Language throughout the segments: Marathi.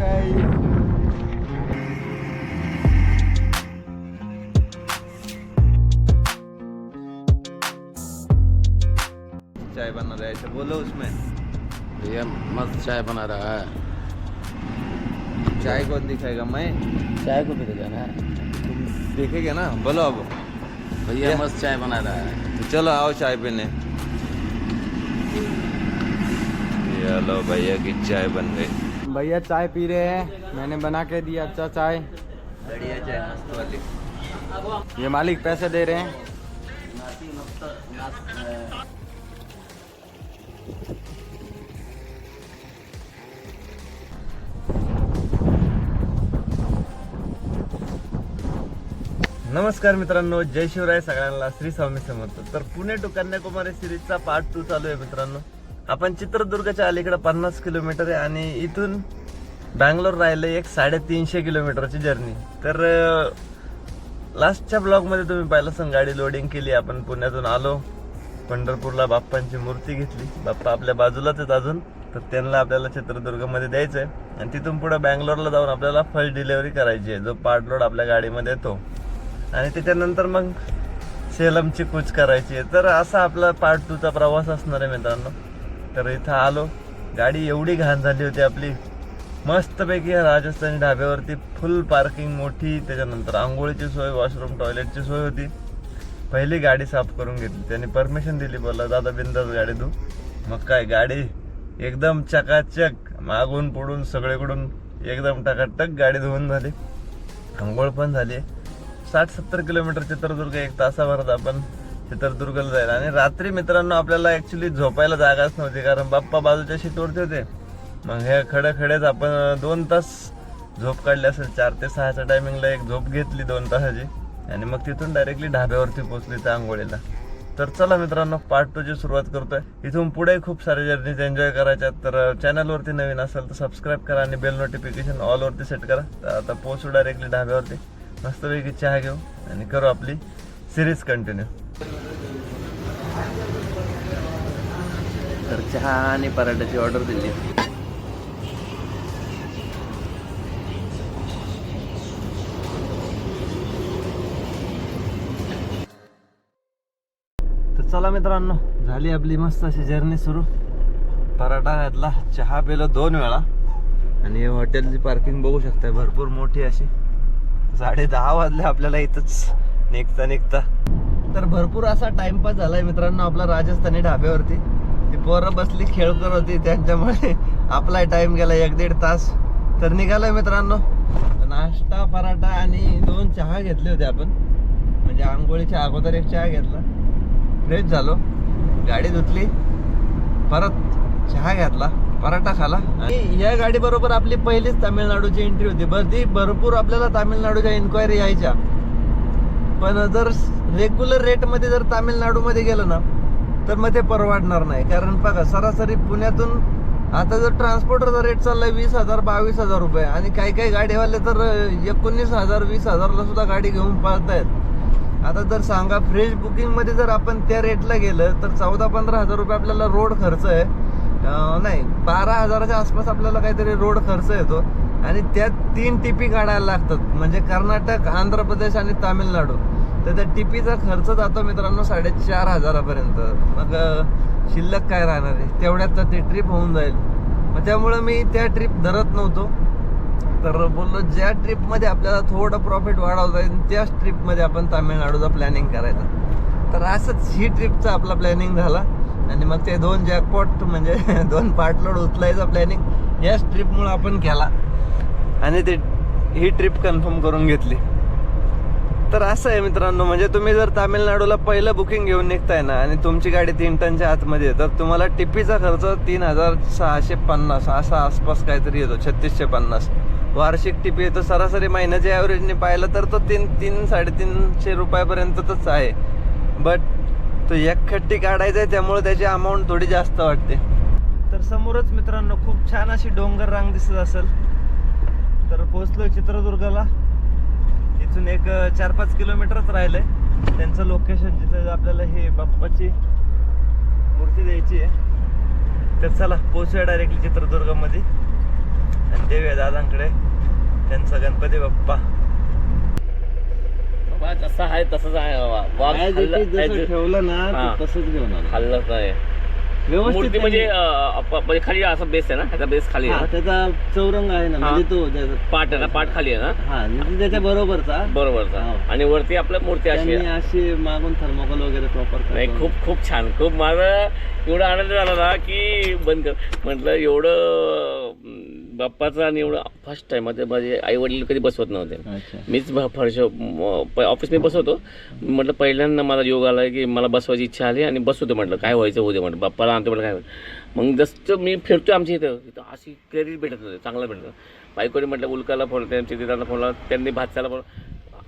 चाय बना रहा है ऐसे बोलो उसमें। भैया मस्त चाय बना रहा है। चाय कौन दिखाएगा मैं? चाय को भी देना तुम देखेगे ना? बोलो अब। भैया मस्त चाय बना रहा है। तो चलो आओ चाय पीने। ये लो भैया की चाय बन गई। भैया चाय पी रहे हैं। मैंने बना के दिया अच्छा चाय। बढ़िया चाय मस्त वाली ये मालिक पैसे दे रहे हैं। नमस्कार मित्रांनो जय शिवराय सगळ्यांना श्री स्वामी समर्थ. तर पुणे टू कन्याकुमारी सिरीजचा पार्ट टू चालू आहे मित्रांनो. आपण चित्रदुर्गच्या अलीकडे पन्नास किलोमीटर आहे आणि इथून बँगलोर राहिले एक साडेतीनशे किलोमीटरची जर्नी. तर लास्टच्या ब्लॉगमध्ये तुम्ही पाहिलं असं गाडी लोडिंग केली आपण पुण्यातून आलो. पंढरपूरला बाप्पांची मूर्ती घेतली. बाप्पा आपल्या बाजूलाच आहेत अजून. तर त्यांना आपल्याला चित्रदुर्गमध्ये द्यायचं आहे आणि तिथून पुढे बँगलोरला जाऊन आपल्याला फर्स्ट डिलेवरी करायची आहे. जो पार्ट लोड आपल्या गाडीमध्ये येतो. आणि त्याच्यानंतर मग सेलमची कूच करायची आहे. तर असा आपला पार्ट टूचा प्रवास असणार आहे मित्रांनो. तर इथं आलो. गाडी एवढी घाण झाली होती आपली. मस्तपैकी राजस्थानी ढाब्यावरती फुल पार्किंग मोठी त्याच्यानंतर आंघोळीची सोय वॉशरूम टॉयलेटची सोय होती. पहिली गाडी साफ करून घेतली. त्यांनी परमिशन दिली बोला दादा बिंदास गाडी तू मग काय गाडी एकदम चकाचक मागून पुढून सगळीकडून एकदम टकाटक गाडी धुवून झाली. आंघोळ पण झाली. साठ सत्तर किलोमीटर चित्रदुर्ग एक तासाभरात आपण चित्रदुर्गला जाईल. आणि रात्री मित्रांनो आपल्याला ऍक्च्युली झोपायला जागाच नव्हती कारण बाप्पा बाजूच्या शीटवरती होते. मग ह्या खडे खडेच आपण दोन तास झोप काढली असेल. चार ते सहाच्या टायमिंगला एक झोप घेतली दोन तासाची. आणि मग तिथून डायरेक्टली ढाब्यावरती पोचली त्या आंघोळीला. तर चला मित्रांनो पार्ट टूची सुरुवात करतोय. इथून पुढे खूप सारे जर्नीज एन्जॉय करायच्या तर चॅनलवरती नवीन असेल तर सबस्क्राईब करा आणि बेल नोटिफिकेशन ऑलवरती सेट करा. तर आता पोचू डायरेक्टली ढाब्यावरती. मस्तपैकी चहा घेऊ आणि करू आपली सिरीज कंटिन्यू तर चहा आणि पराठ्याची ऑर्डर दिली. तर चला मित्रांनो झाली आपली मस्त अशी जर्नी सुरू. पराठा घातला चहा पिलो दोन वेळा. आणि हॉटेलची पार्किंग बघू शकताय भरपूर मोठी अशी. साडे दहा वाजले आपल्याला इथंच. निघता निघता. तर भरपूर असा टाइमपास झालाय मित्रांनो आपला राजस्थानी ढाब्यावरती. ती पोरं बसली खेळ करत होती त्यांच्यामुळे आपला टाइम गेला एक दीड तास. तर निघालोय मित्रांनो. नाश्ता पराठा आणि दोन चहा घेतले होते आपण. म्हणजे आंघोळीच्या अगोदर एक चहा घेतला. फ्रेश झालो. गाडी धुतली. परत चहा घेतला. पराठा खाला. आणि या गाडी बरोबर आपली पहिलीच तामिळनाडूची एंट्री होती. बरं ती भरपूर आपल्याला तामिळनाडूच्या इन्क्वायरी यायच्या. पण जर रेग्युलर रेटमध्ये जर तामिळनाडूमध्ये गेलं ना तर मग ते परवडणार नाही. कारण बघा सरासरी पुण्यातून आता जर ट्रान्सपोर्टरचा रेट चाललाय वीस हजार बावीस हजार रुपये. आणि काही काही गाडीवाले तर एकोणीस हजार वीस हजारला सुद्धा गाडी घेऊन पळतायत. आता जर सांगा फ्रेश बुकिंगमध्ये जर आपण त्या रेटला गेलं तर चौदा पंधरा हजार रुपये आपल्याला रोड खर्च आहे. नाही बारा हजाराच्या आसपास आपल्याला काहीतरी रोड खर्च येतो. आणि त्यात तीन टिपी काढायला लागतात. म्हणजे कर्नाटक आंध्र प्रदेश आणि तामिळनाडू. तर त्या टिपीचा खर्च जातो मित्रांनो साडेचार हजारापर्यंत. मग शिल्लक काय राहणार आहे? तेवढ्यात तर ती ट्रिप होऊन जाईल. मग त्यामुळं मी त्या ट्रिप धरत नव्हतो. तर बोललो ज्या ट्रिपमध्ये आपल्याला थोडं प्रॉफिट वाढवता येईल त्याच ट्रिपमध्ये आपण तामिळनाडूचा प्लॅनिंग करायचा. तर असंच ही ट्रिपचा आपला प्लॅनिंग झाला. आणि मग ते दोन जॅकपॉट म्हणजे दोन पार्टलोड उचलायचा प्लॅनिंग याच ट्रिपमुळे आपण केला. आणि ते ही ट्रिप कन्फर्म करून घेतली. तर असं आहे मित्रांनो म्हणजे तुम्ही जर तामिळनाडूला पहिलं बुकिंग घेऊन निघताय ना आणि तुमची गाडी तीन टनच्या आतमध्ये आहे, तर तुम्हाला टिपीचा खर्च तीन हजार सहाशे पन्नास असा आसपास काहीतरी येतो छत्तीसशे पन्नास. वार्षिक टिपी येतो सरासरी महिन्याच्या ॲव्हरेजने पाहिलं तर तो तीन तीन साडेतीनशे रुपयापर्यंतच आहे. बट तो एकखट्टी काढायचा आहे त्यामुळे त्याची अमाऊंट थोडी जास्त वाटते. तर समोरच मित्रांनो खूप छान अशी डोंगर रांग दिसत असेल. तर पोचलो चित्रदुर्गाला. इथून एक चार पाच किलोमीटरच राहिलंय. त्यांचं लोकेशन जिथं आपल्याला हे बाप्पाची मूर्ती द्यायची आहे तर चला पोचूया डायरेक्टली चित्रदुर्गामध्ये. आणि देऊया दादांकडे त्यांचा गणपती बाप्पा. जसं आहे तसंच आहे बाबा. ठेवलं ना तसंच घेऊन हल्लाच नाही व्यवस्थित मूर्ती म्हणजे अं, म्हणजे खाली असा बेस आहे ना? ह्याचा बेस खाली हा, आहे ना? त्याचा चौरंग आहे ना हा. म्हणजे तो त्याचा- पाठ आहे ना? पाठ खाली आहे ना? हा म्हणजे त्याच्या बरोबरचा. बरोबर हो. आणि वरती आपल्या मूर्ती अशी त्यांनी आहे. अशी मागून थर्मोकॉल वगैरे प्रॉपर नाही खूप खूप छान. खूप माझं एवढा आनंद झाला ना की बंद कर. म्हटलं एवढं बाप्पाचं आणि एवढं फर्स्ट टाइम माझे माझे आई वडील कधी बसवत नव्हते. मीच फर्श ऑफिस मी बसवतो. म्हटलं पहिल्यांदा मला योग आला की मला बसवायची इच्छा आली आणि बसवतो म्हटलं. काय व्हायचं होते म्हटलं. बाप्पाला आणतो म्हटलं काय. मग जसं मी फिरतो आमच्या इथं. इथं अशी क्रेडिट भेटत होते चांगलं भेटत. बायकोने म्हटलं उल्काला फोन त्यांच्या दिदाला फोन लावला. त्यांनी भातच्याला फोन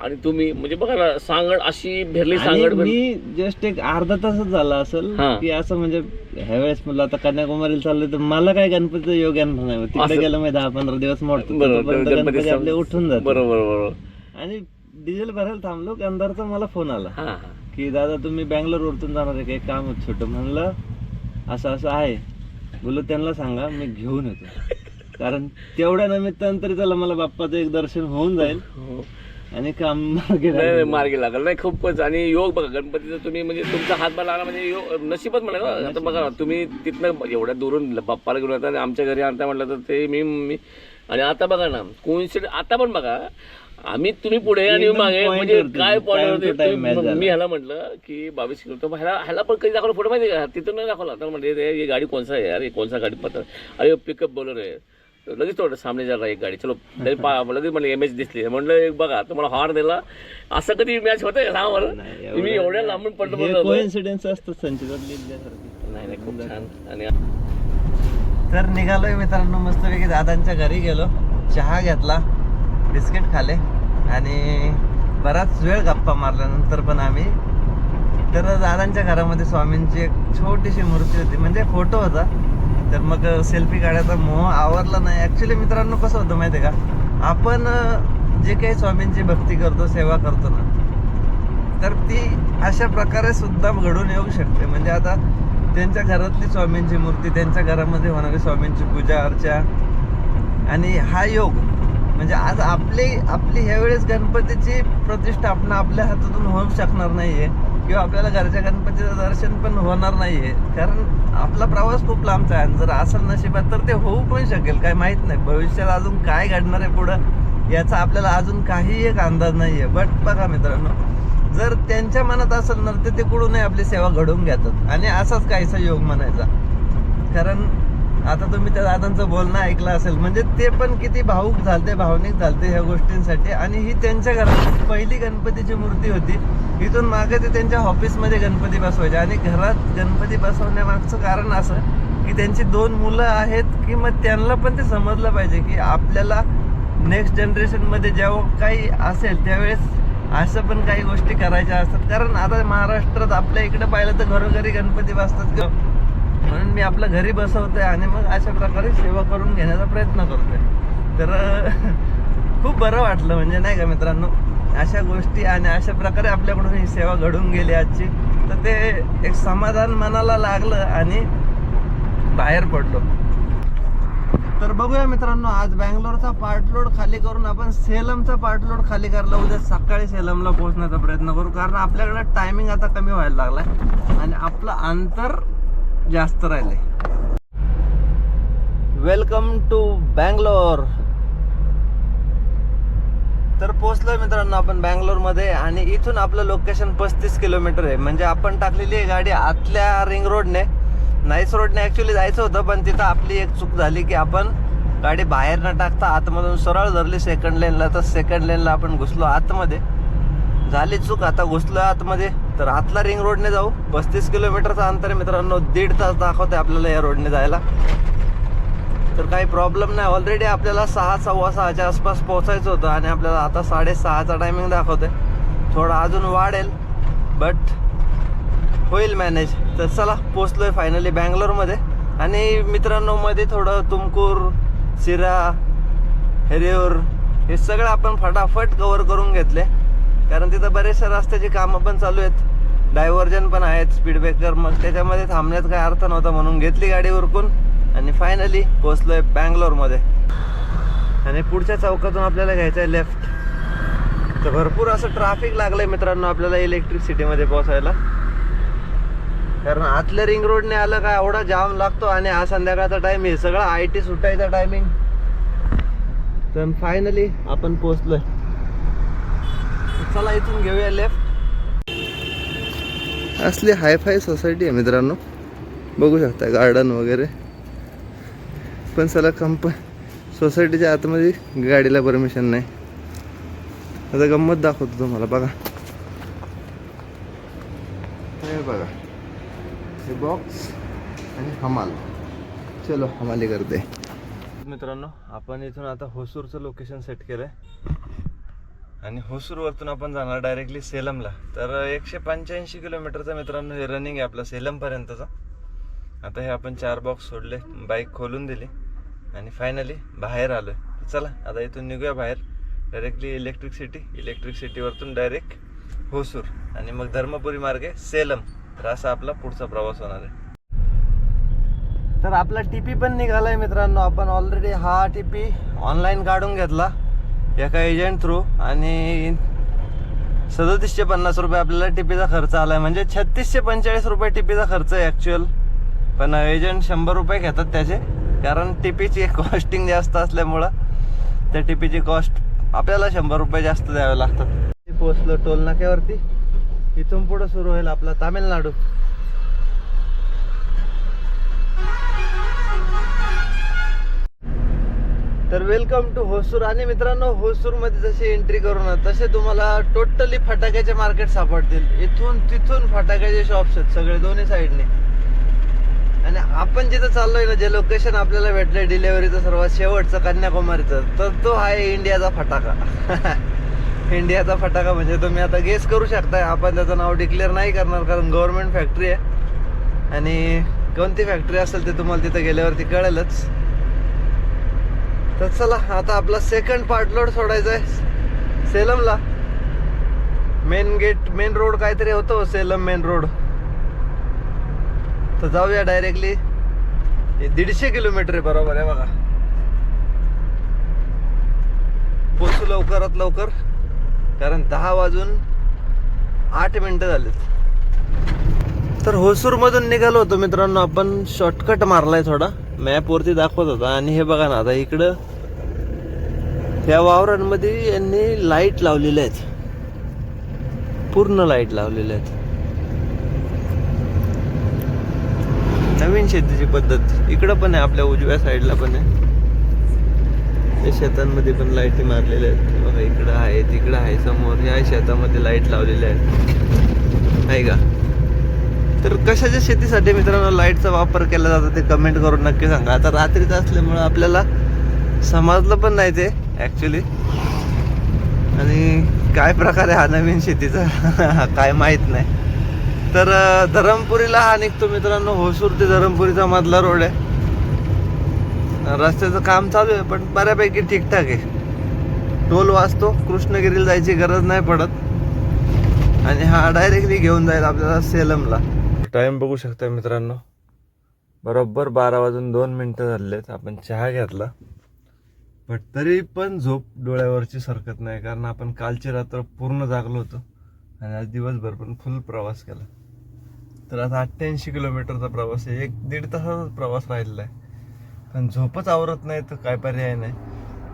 आणि तुम्ही म्हणजे बघा ना सांगड अशी भेरली सांगड भेरली. मी जस्ट एक अर्धा तासच झाला असेल हा. की असं म्हणजे ह्या वेळेस म्हणलं आता कन्याकुमारीला चाललोय तर मला काय गणपतीचं योग येणार नाही. तिकडे असं- गेलं मी दहा पंधरा दिवस मोडतो. बरोबर तोपर्यंत गणपती गणपती आपले उठून जातात बरोबर बरोबर. आणि डिझेल भरायला थांबलो की अंधारचा मला फोन आला. हा हा. की दादा तुम्ही बँगलोर वरतून जाणार आहे काही काम होत छोटं म्हणलं असं असं आहे. बोललो त्यांना सांगा मी घेऊन येतो. कारण तेवढ्या निमित्तानं तरी त्याला मला बाप्पाचं एक दर्शन होऊन जाईल. हो. आणि काम मागे नाही नाही, लागेल. मार्गी लागल. नाही खूपच. आणि योग बघा गणपतीचा तुम्ही म्हणजे तुमचा हातभार लागला म्हणजे योग नशीबच म्हणा ना आता बघा तुम्ही तिथनं एवढ्या दुरून बाप्पाला घेऊन येता आणि आमच्या घरी आणता म्हटलं तर ते मी मी. आणि आता बघा ना कोइन्सिड आता पण बघा आम्ही तुम्ही पुढे आणि एकदम मागे point म्हणजे वरती, काय time to point time match झाला. मी ह्याला म्हटलं की बावीस किलो तर ह्याला ह्याला पण कधी दाखवलं? फोटो माहिती आहे का? तिथून नाही दाखवला. तर म्हणजे "रे, ये गाडी कोणसा आहे अरे कोणसा गाडी पत्र अरे पिकअप बोलर आहे. लगेच थोडं सामने जा रहा एक गाडी. चलो लगेच पा- लगेच मला एम एच दिसली. म्हणलं एक बघा तुम्हाला हॉर्न दिला. असं कधी मॅच होतं का सांगा मी एवढं- एवढ्या लांबून पडलो हे म्हणलं, कोइन्सिडेन्स असतात संचितात लिहिल्यासारखे नाही नाही खूप छान. आणि तर निघालोय मित्रांनो मस्तपैकी दादांच्या घरी गेलो. चहा घेतला बिस्किट खाले आणि बराच वेळ गप्पा मारल्यानंतर पण आम्ही तर दादांच्या घरामध्ये स्वामींची एक छोटीशी मूर्ती होती. म्हणजे फोटो होता. तर मग सेल्फी काढायचा मोह आवरला नाही. ऍक्च्युली मित्रांनो कसं होतं माहिती आहे का? आपण जे काही स्वामींची भक्ती करतो सेवा करतो ना तर ती अशा प्रकारे सुद्धा घडून येऊ शकते. म्हणजे आता त्यांच्या घरातली स्वामींची मूर्ती त्यांच्या घरामध्ये होणारी स्वामींची पूजा अर्चा आणि हा योग. म्हणजे आज आपली आपली ह्यावेळेस गणपतीची प्रतिष्ठापना आपल्या हातातून होऊ शकणार नाही आहे किंवा आपल्याला घरच्या गणपतीचं दर्शन पण होणार नाहीये. कारण आपला प्रवास खूप लांबचा आहे. आणि जर असं नशिबात तर ते होऊ पण शकेल. काय माहीत नाही. भविष्यात अजून काय घडणार आहे पुढं याचा आपल्याला अजून काही एक अंदाज नाही आहे बट बघा मित्रांनो जर त्यांच्या मनात असेल ना तर ते कुठूनही आपली सेवा घडवून घेतात. आणि असाच काहीसा योग म्हणायचा. कारण आता तुम्ही त्या दादांचं बोलणं ऐकलं असेल म्हणजे ते पण किती भाऊक झालते भावनिक झालते ह्या गोष्टींसाठी. आणि ही त्यांच्या घरात पहिली गणपतीची मूर्ती होती. इथून मागे ते त्यांच्या ऑफिसमध्ये गणपती बसवायचे. आणि घरात गणपती बसवण्यामागचं कारण असं की त्यांची दोन मुलं आहेत की मग त्यांना पण ते समजलं पाहिजे की आपल्याला नेक्स्ट जनरेशनमध्ये जेव्हा काही असेल त्यावेळेस असं पण काही गोष्टी करायच्या असतात. कारण आता महाराष्ट्रात आपल्या इकडे पाहिलं तर घरोघरी गणपती बसतात. किंवा म्हणून मी आपल्या घरी बसवतोय आणि मग अशा प्रकारे सेवा करून घेण्याचा प्रयत्न करतोय. तर खूप बरं वाटलं म्हणजे नाही का मित्रांनो? अशा गोष्टी आणि अशा प्रकारे आपल्याकडून ही सेवा घडून गेली आजची. तर ते एक समाधान मनाला लागलं आणि बाहेर पडलो. तर बघूया मित्रांनो आज बँगलोरचा पार्टलोड खाली करून आपण सेलमचा पार्टलोड खाली करला उद्या सकाळी सेलमला पोहोचण्याचा प्रयत्न करू. कारण आपल्याकडे टायमिंग आता कमी व्हायला लागलाय. आणि आपलं अंतर जास्त राहिले. वेलकम टू बँगलोर तर पोहोचलोय मित्रांनो आपण बँगलोरमध्ये आणि इथून आपलं लोकेशन पस्तीस किलोमीटर आहे. म्हणजे आपण टाकलेली आहे गाडी आतल्या रिंग रोडने नाईस रोडने ऍक्च्युली जायचं होतं पण तिथं आपली एक चूक झाली की आपण गाडी बाहेर न टाकता आतमधून सरळ धरली सेकंड लेनला तर सेकंड लेनला आपण घुसलो आतमध्ये. झाली चूक आता घुसलो आतमध्ये. तर आतला रिंग रोडने जाऊ. पस्तीस किलोमीटरचा अंतर आहे मित्रांनो. दीड तास दाखवते आपल्याला या रोडने जायला. तर काही प्रॉब्लेम नाही. ऑलरेडी आपल्याला सहा सव्वा सहाच्या आसपास पोहोचायचं होतं आणि आपल्याला आता साडेसहाचा टायमिंग दाखवते थोडा अजून वाढेल बट होईल मॅनेज तर चला पोचलोय फायनली बँगलोरमध्ये. आणि मित्रांनो मध्ये थोडं तुमकूर सिरा हेरेर हे सगळं आपण फटाफट कवर करून घेतले. कारण तिथं बरेचशा रस्त्याची कामं पण चालू आहेत. डायव्हर्जन पण आहेत स्पीड ब्रेकर मग त्याच्यामध्ये थांबण्यात काही अर्थ नव्हता म्हणून घेतली गाडी उरकून आणि फायनली पोचलोय बँगलोरमध्ये. आणि पुढच्या चौकातून आपल्याला घ्यायचं आहे लेफ्ट तर भरपूर असं ट्रॅफिक लागलंय मित्रांनो आपल्याला इलेक्ट्रिक सिटीमध्ये पोहोचायला. कारण आतल्या रिंग रोडने आलं का एवढा जाम लागतो आणि हा संध्याकाळचा टाइम आहे. सगळं आय टी सुटायचा टायमिंग तर फायनली आपण पोचलोय चला इथून घेऊया लेफ्ट असली हायफाय सोसायटी आहे मित्रांनो. बघू शकता गार्डन वगैरे. पण चला कंप सोसायटीच्या आतमध्ये गाडीला परमिशन नाही. आता गंमत दाखवतो तुम्हाला बघा. हे बघा. हे बॉक्स आणि हमाल. चलो हमाली करते. मित्रांनो आपण इथून आता होसूरचं लोकेशन सेट केलं आहे आणि होसूरवरतून आपण जाणार डायरेक्टली सेलमला. तर एकशे पंच्याऐंशी किलोमीटरचा मित्रांनो हे रनिंग आहे आपलं सेलमपर्यंतचा. आता हे आपण चार बॉक्स सोडले बाईक खोलून दिली आणि फायनली बाहेर आलो आहे चला आता इथून निघूया बाहेर. डायरेक्टली इलेक्ट्रिक सिटी इलेक्ट्रिक सिटीवरतून डायरेक्ट होसूर. आणि मग धर्मपुरी मार्गे सेलम. तर असा आपला पुढचा प्रवास होणार आहे. तर आपला टीपी पण निघाला आहे मित्रांनो. आपण ऑलरेडी हा टीपी ऑनलाईन काढून घेतला. एका एजंट थ्रू आणि सदतीसशे पन्नास रुपये आपल्याला टिपीचा खर्च आलाय. म्हणजे छत्तीसशे पंचेचाळीस रुपये टिपीचा खर्च आहे ॲक्च्युअल पण एजंट शंभर रुपये घेतात त्याचे. कारण टिपीची कॉस्टिंग जास्त असल्यामुळं त्या टिपीची कॉस्ट आपल्याला शंभर रुपये जास्त द्यावे लागतात. पोहोचलो टोल नाक्यावरती इथून पुढं सुरू होईल आपला तामिळनाडू. तर वेलकम टू होसूर. आणि मित्रांनो होसूरमध्ये जशी एंट्री करू ना तसे तुम्हाला टोटली फटाक्याचे मार्केट सापडतील. इथून तिथून फटाक्याचे शॉप्स आहेत सगळे दोन्ही साईडने आणि आपण जिथं चाललोय ना जे लोकेशन आपल्याला भेटलंय डिलेव्हरीचं सर्वात शेवटचं कन्याकुमारीचं तर तो आहे इंडियाचा फटाका. इंडियाचा फटाका म्हणजे तुम्ही आता गेस करू शकताय. आपण त्याचं नाव डिक्लेअर नाही करणार कारण गव्हर्नमेंट फॅक्टरी आहे. आणि कोणती फॅक्टरी असेल ते तुम्हाला तिथं गेल्यावरती कळेलच. तर चला आता आपला सेकंड पार्ट लोड सोडायचा आहे सेलमला. मेन गेट मेन रोड काहीतरी होतो हो, सेलम मेन रोड तर जाऊया डायरेक्टली दीडशे किलोमीटर आहे बरोबर आहे बघा. पोचू लवकरात लवकर कारण दहा वाजून आठ मिनिटं झालीत. तर होसूरमधून निघालो होतो मित्रांनो आपण शॉर्टकट मारलाय थोडा. मॅपवरती दाखवत होता आणि हे बघा ना आता इकडं या वावरांमध्ये यांनी लाइट लावलेल्या आहेत. पूर्ण लाइट लावलेल्या आहेत. नवीन शेतीची पद्धत. इकडं पण आहे आपल्या उजव्या साईडला पण आहे. या शेतांमध्ये पण लाईटी मारलेल्या आहेत. बघा इकडं आहे तिकडं आहे समोर या शेतामध्ये लाइट लावलेल्या आहेत. आहे का? तर कशाच्या शेतीसाठी मित्रांनो लाईटचा वापर केला जातो ते कमेंट करून नक्की सांगा. आता रात्रीचं असल्यामुळं आपल्याला समजलं पण नाही ते ॲक्च्युली आणि काय प्रकार आहे हा नवीन शेतीचा? काय माहीत नाही. तर धरमपुरीला हा निघतो मित्रांनो. होसूर ते धरमपुरीचा मधला रोड आहे. रस्त्याचं काम चालू आहे पण बऱ्यापैकी ठीकठाक आहे. टोल वाचतो कृष्णगिरीला जायची गरज नाही पडत. आणि हा डायरेक्टली घेऊन जाईल आपल्याला सेलमला. टाईम बघू शकता मित्रांनो. बरोबर बारा वाजून दोन मिनटं झाले आहेत आपण चहा घेतला. बट तरी पण झोप डोळ्यावरची सरकत नाही कारण आपण कालची रात्र पूर्ण जागलो होतो आणि आज दिवसभर पण फुल प्रवास केला. तर आता अठ्ठ्याऐंशी किलोमीटरचा प्रवास आहे एक दीड तासाचा प्रवास राहिलेला आहे. पण झोपच आवरत नाही तर काय पर्याय नाही.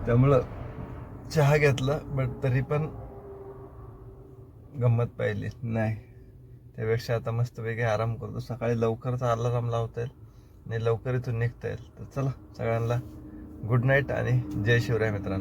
त्यामुळं चहा घेतला बट तरी पण गंमत पाहिली नाही. त्यापेक्षा आता मस्तपैकी आराम करतो. सकाळी लवकरचा अलाराम लावता येईल आणि लवकर इथून निघता येईल. तर चला सगळ्यांना गुड नाईट आणि जय शिवराय मित्रांनो.